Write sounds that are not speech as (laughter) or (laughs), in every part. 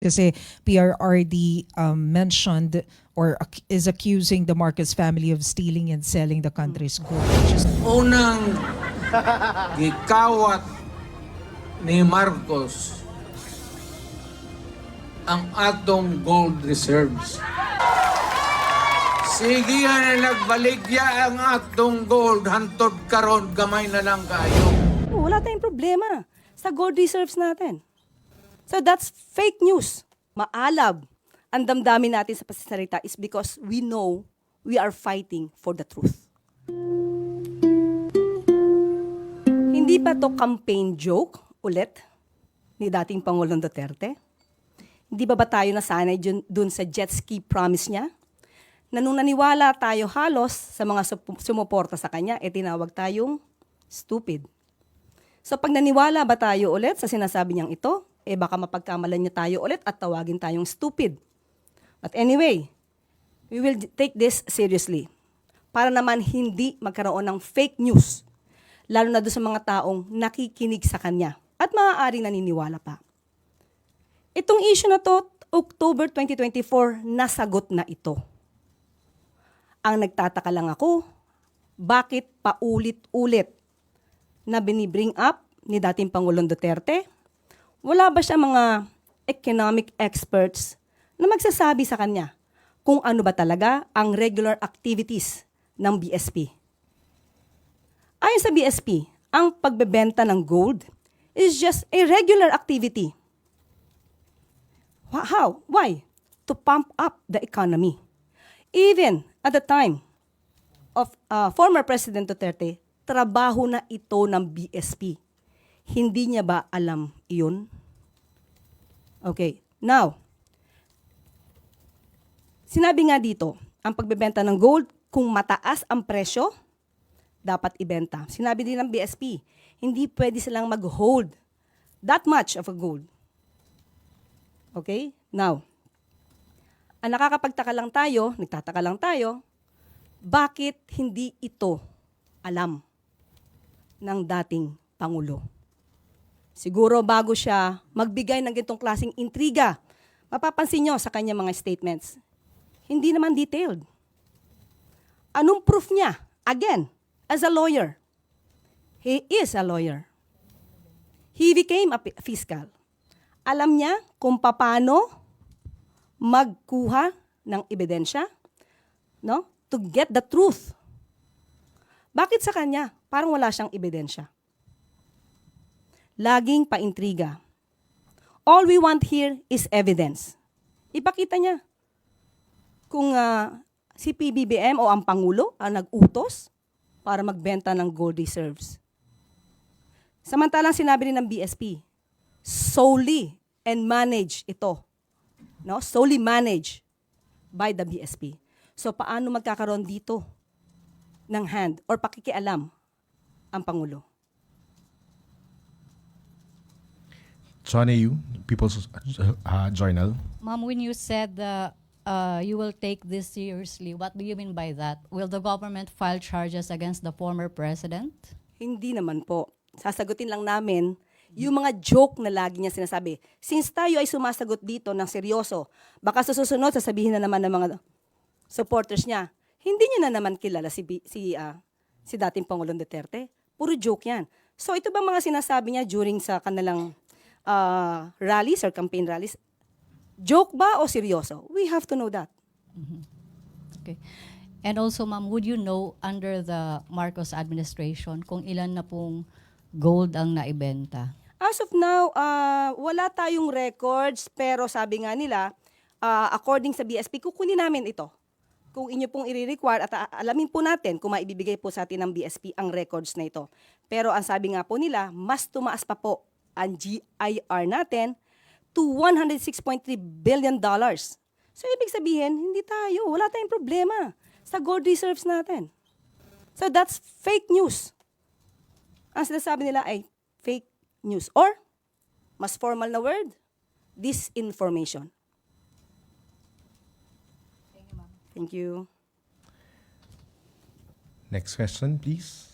Kasi PRRD um, mentioned or ac- is accusing the Marcos family of stealing and selling the country's gold. Which is Unang gikawat ni Marcos ang atong gold reserves. Sige na nagbaligya ang atong gold hantod karon gamay na lang kayo. Oo, Wala tayong problema sa gold reserves natin. So that's fake news. Maalab. Ang damdamin natin sa pasisalita is because we know we are fighting for the truth. Hindi ba to campaign joke ulit ni dating Pangulong Duterte? Hindi ba ba tayo nasanay dun, sa jet ski promise niya? Na nung naniwala tayo halos sa mga sumuporta sa kanya, e tinawag tayong stupid. So pag naniwala ba tayo ulit sa sinasabi niyang ito, eh baka mapagkamalan niya tayo ulit at tawagin tayong stupid. But anyway, we will take this seriously. Para naman hindi magkaroon ng fake news, lalo na doon sa mga taong nakikinig sa kanya at maaaring naniniwala pa. Itong issue na to, October 2024, nasagot na ito. Ang nagtataka lang ako, bakit paulit-ulit na binibring up ni dating Pangulong Duterte? Wala ba siya mga economic experts na magsasabi sa kanya kung ano ba talaga ang regular activities ng BSP? Ayon sa BSP, ang pagbebenta ng gold is just a regular activity. How? Why? To pump up the economy. Even at the time of uh, former President Duterte, trabaho na ito ng BSP. Hindi niya ba alam iyon? Okay. Now, sinabi nga dito, ang pagbebenta ng gold, kung mataas ang presyo, dapat ibenta. Sinabi din ng BSP, hindi pwede silang mag-hold that much of a gold. Okay? Now, ang nakakapagtaka lang tayo, nagtataka lang tayo, bakit hindi ito alam ng dating Pangulo? Siguro bago siya magbigay ng ganitong klaseng intriga, mapapansin nyo sa kanya mga statements, hindi naman detailed. Anong proof niya? Again, as a lawyer. He is a lawyer. He became a fiscal. Alam niya kung paano magkuha ng ebidensya, no? To get the truth. Bakit sa kanya? Parang wala siyang ebidensya. Laging paintriga. All we want here is evidence. Ipakita niya. Kung ah, si PBBM o ang Pangulo ang nag-utos para magbenta ng gold reserves. Samantalang sinabi rin ng BSP, solely and manage ito. No? Solely managed by the BSP. So paano magkakaroon dito ng hand or pakikialam ang Pangulo? Johnny Yu, People's uh, Journal. Ma'am, when you said uh, uh, you will take this seriously, what do you mean by that? Will the government file charges against the former president? Hindi naman po. Sasagutin lang namin yung mga joke na lagi niya sinasabi. Since tayo ay sumasagot dito ng seryoso, baka sa susunod sasabihin na naman ng mga supporters niya, hindi niya na naman kilala si, si, ah, si dating Pangulong Duterte. Puro joke yan. So ito ba mga sinasabi niya during sa kanilang ah, rallies or campaign rallies? Joke ba o seryoso? We have to know that. Okay. And also, ma'am, would you know under the Marcos administration kung ilan na pong gold ang naibenta? As of now, ah, wala tayong records pero sabi nga nila, ah, according sa BSP, kukunin namin ito. Kung inyo pong i-require at alamin po natin kung maibibigay po sa atin ng BSP ang records na ito. Pero ang sabi nga po nila, mas tumaas pa po ang GIR natin to 106.3 billion dollars. So ibig sabihin, hindi tayo, wala tayong problema sa gold reserves natin. So that's fake news ang sinasabi nila ay fake news or mas formal na word, disinformation. Thank you. Next question, please.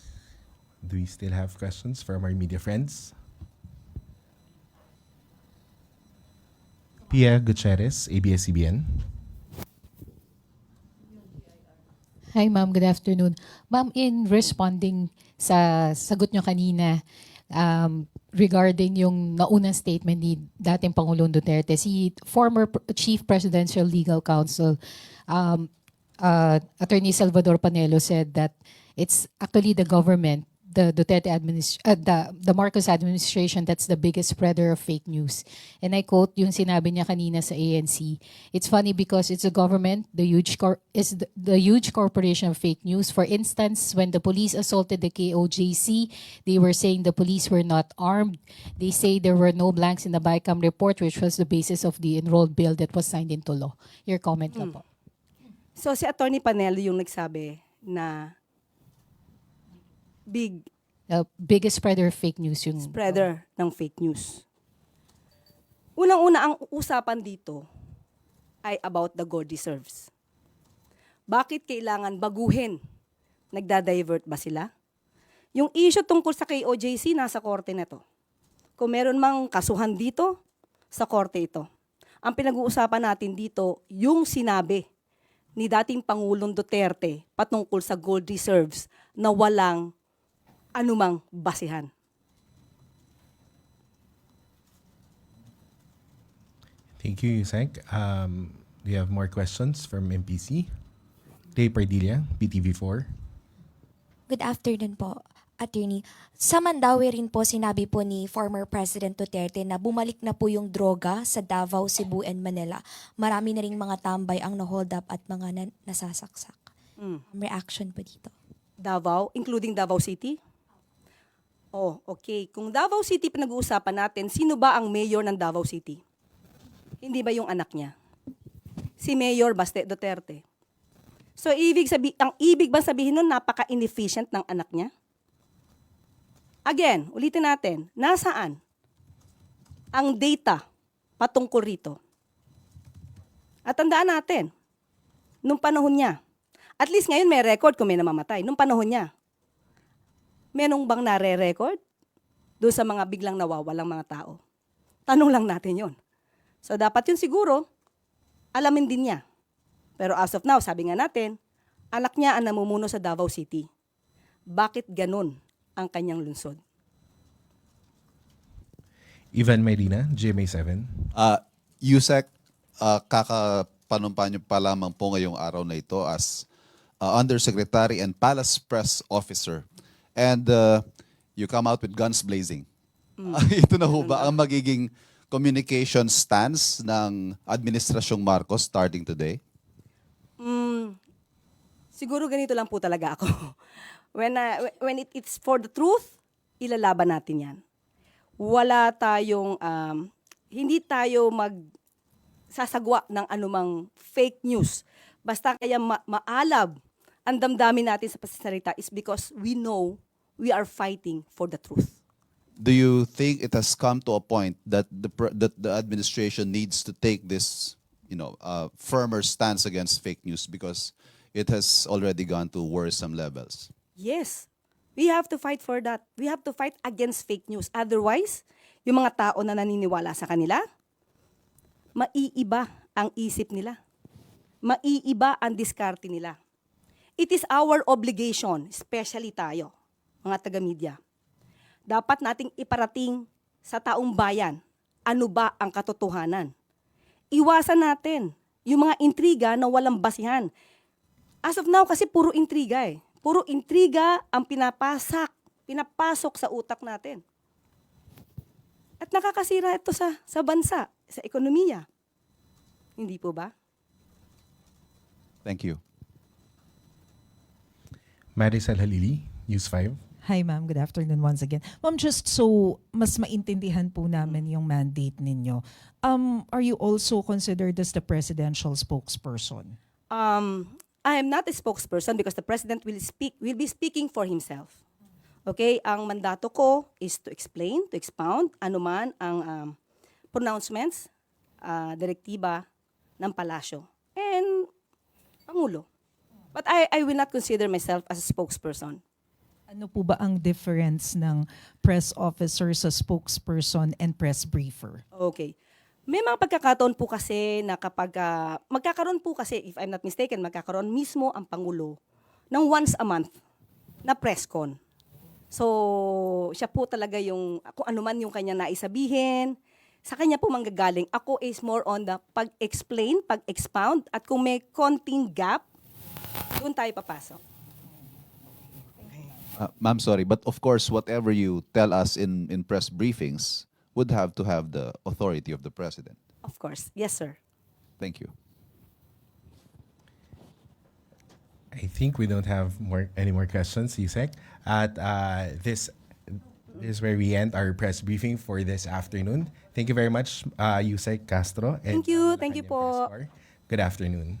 Do we still have questions from our media friends? Pia Gutierrez, ABS-CBN. Hi ma'am, good afternoon. Ma'am, in responding sa sagot nyo kanina um, regarding yung naunang statement ni dating Pangulong Duterte, si former Chief Presidential Legal Counsel, um, uh, Attorney Salvador Panelo said that it's actually the government, the Duterte administration, uh, the, the Marcos administration that's the biggest spreader of fake news. And I quote yung sinabi niya kanina sa ANC, it's funny because it's the government, the huge cor- is the, the huge corporation of fake news. For instance, when the police assaulted the KOJC, they were saying the police were not armed. They say there were no blanks in the BICAM report, which was the basis of the enrolled bill that was signed into law. Your comment ka po. So si Attorney Panelo yung nagsabi na big The biggest spreader of fake news yung spreader ng fake news. Unang-una ang usapan dito ay about the God deserves. Bakit kailangan baguhin? Nagda-divert ba sila? Yung issue tungkol sa KOJC, nasa korte na to. Kung meron mang kasuhan dito, sa korte ito. Ang pinag-uusapan natin dito, yung sinabi ni dating Pangulong Duterte patungkol sa gold reserves na walang anumang basihan. Thank you, Yusek. Um, we have more questions from MPC. Ray Pardilla, PTV4. Good afternoon po, Attorney. Sa Mandawi rin po sinabi po ni former President Duterte na bumalik na po yung droga sa Davao, Cebu, and Manila. Marami na ring mga tambay ang na-hold up at mga na- nasasaksak. Mm. Reaction po dito. Davao, including Davao City? Oh, okay. Kung Davao City pinag-uusapan natin, sino ba ang mayor ng Davao City? Hindi ba yung anak niya? Si Mayor Baste Duterte. So, ibig sabi, ang ibig ba sabihin nun, napaka-inefficient ng anak niya? Again, ulitin natin, nasaan ang data patungkol rito? At tandaan natin, nung panahon niya, at least ngayon may record kung may namamatay. Nung panahon niya, menong bang nare-record doon sa mga biglang nawawalang mga tao? Tanong lang natin yon. So dapat yun siguro, alamin din niya. Pero as of now, sabi nga natin, anak niya ang namumuno sa Davao City. Bakit ganun ang kanyang lungsod? Ivan Mayrina, GMA7. Uh, Yusek, uh, kakapanumpa niyo pa lamang po ngayong araw na ito as uh, Undersecretary and Palace Press Officer. And uh, you come out with guns blazing. Uh, (laughs) ito na ho ba ang magiging communication stance ng Administrasyong Marcos starting today? Mm, siguro ganito lang po talaga ako. (laughs) when uh, when it, it's for the truth, ilalaban natin 'yan. Wala tayong um, hindi tayo mag sasagwa ng anumang fake news. Basta kaya ma- maalab ang damdamin natin sa pasasalita is because we know we are fighting for the truth. Do you think it has come to a point that the that the administration needs to take this, you know, uh, firmer stance against fake news because it has already gone to worrisome levels? Yes. We have to fight for that. We have to fight against fake news. Otherwise, yung mga tao na naniniwala sa kanila, maiiba ang isip nila. Maiiba ang diskarte nila. It is our obligation, especially tayo, mga taga-media. Dapat nating iparating sa taong bayan ano ba ang katotohanan. Iwasan natin yung mga intriga na walang basihan. As of now, kasi puro intriga eh. Puro intriga ang pinapasak, pinapasok sa utak natin. At nakakasira ito sa, sa bansa, sa ekonomiya. Hindi po ba? Thank you. Marisol Halili, News 5. Hi ma'am, good afternoon once again. Ma'am, just so mas maintindihan po namin yung mandate ninyo, um, are you also considered as the presidential spokesperson? Um, I am not a spokesperson because the president will speak will be speaking for himself. Okay, ang mandato ko is to explain, to expound anuman ang um, pronouncements, uh, direktiba ng palasyo and pangulo. But I I will not consider myself as a spokesperson. Ano po ba ang difference ng press officer sa spokesperson and press briefer? Okay. May mga pagkakataon po kasi na kapag ah, magkakaroon po kasi, if I'm not mistaken, magkakaroon mismo ang Pangulo ng once a month na press con. So, siya po talaga yung, kung ano man yung kanya naisabihin, sa kanya po manggagaling. Ako is more on the pag-explain, pag-expound, at kung may konting gap, doon tayo papasok. Uh, ma'am, sorry, but of course, whatever you tell us in, in press briefings would have to have the authority of the president. Of course. Yes, sir. Thank you. I think we don't have more any more questions, Yusek. At uh, this, this is where we end our press briefing for this afternoon. Thank you very much, uh, Yusek Castro. and, Thank you. Thank you Malacanang po. Good afternoon.